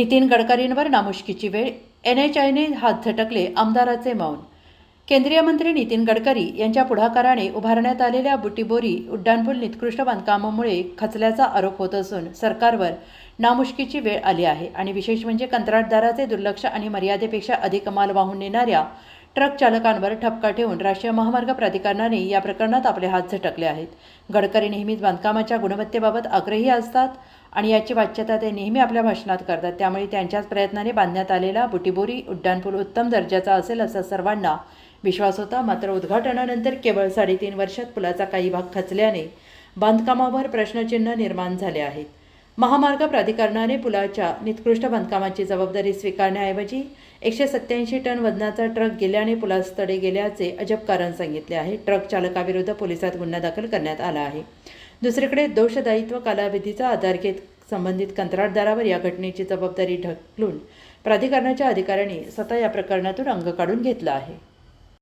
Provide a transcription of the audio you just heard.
नितीन गडकरींवर नामुष्कीची वेळ. N H आयने हात झटकले आमदाराचे मौन. केंद्रीय मंत्री नितीन गडकरी यांच्या पुढाकाराने उभारण्यात आलेल्या बुटीबोरी उड्डाणपूल निकृष्ट बांधकामामुळे खचल्याचा आरोप होत असून सरकारवर नामुष्कीची वेळ आली आहे आणि विशेष म्हणजे कंत्राटदाराचे दुर्लक्ष आणि मर्यादेपेक्षा अधिक माल वाहून नेणाऱ्या ट्रक चालकांवर ठपका ठेवून राष्ट्रीय महामार्ग प्राधिकरणाने या प्रकरणात आपले हात झटकले आहेत. गडकरी नेहमीच बांधकामाच्या गुणवत्तेबाबत आग्रही असतात आणि याची वाच्यता ते नेहमी आपल्या भाषणात करतात. त्यामुळे त्यांच्याच प्रयत्नाने बांधण्यात आलेला बुटीबोरी उड्डाणपूल उत्तम दर्जाचा असेल असा सर्वांना विश्वास होता. मात्र उद्घाटनानंतर केवळ साडेतीन वर्षात पुलाचा काही भाग खचल्याने बांधकामावर प्रश्नचिन्ह निर्माण झाले आहेत. महामार्ग प्राधिकरणाने पुलाच्या निकृष्ट बांधकामाची जबाबदारी स्वीकारण्याऐवजी एकशे सत्याऐंशी टन वजनाचा ट्रक गेल्याने पुलास तडे गेल्याचे अजब कारण सांगितले आहे. ट्रक चालकाविरुद्ध पोलिसात गुन्हा दाखल करण्यात आला आहे. दुसरीकडे दोषदायित्व कालावधीचा आधार घेत संबंधित कंत्राटदारावर या घटनेची जबाबदारी ढकलून प्राधिकरणाच्या अधिकाऱ्यांनी स्वतः या प्रकरणातून अंग काढून घेतलं आहे.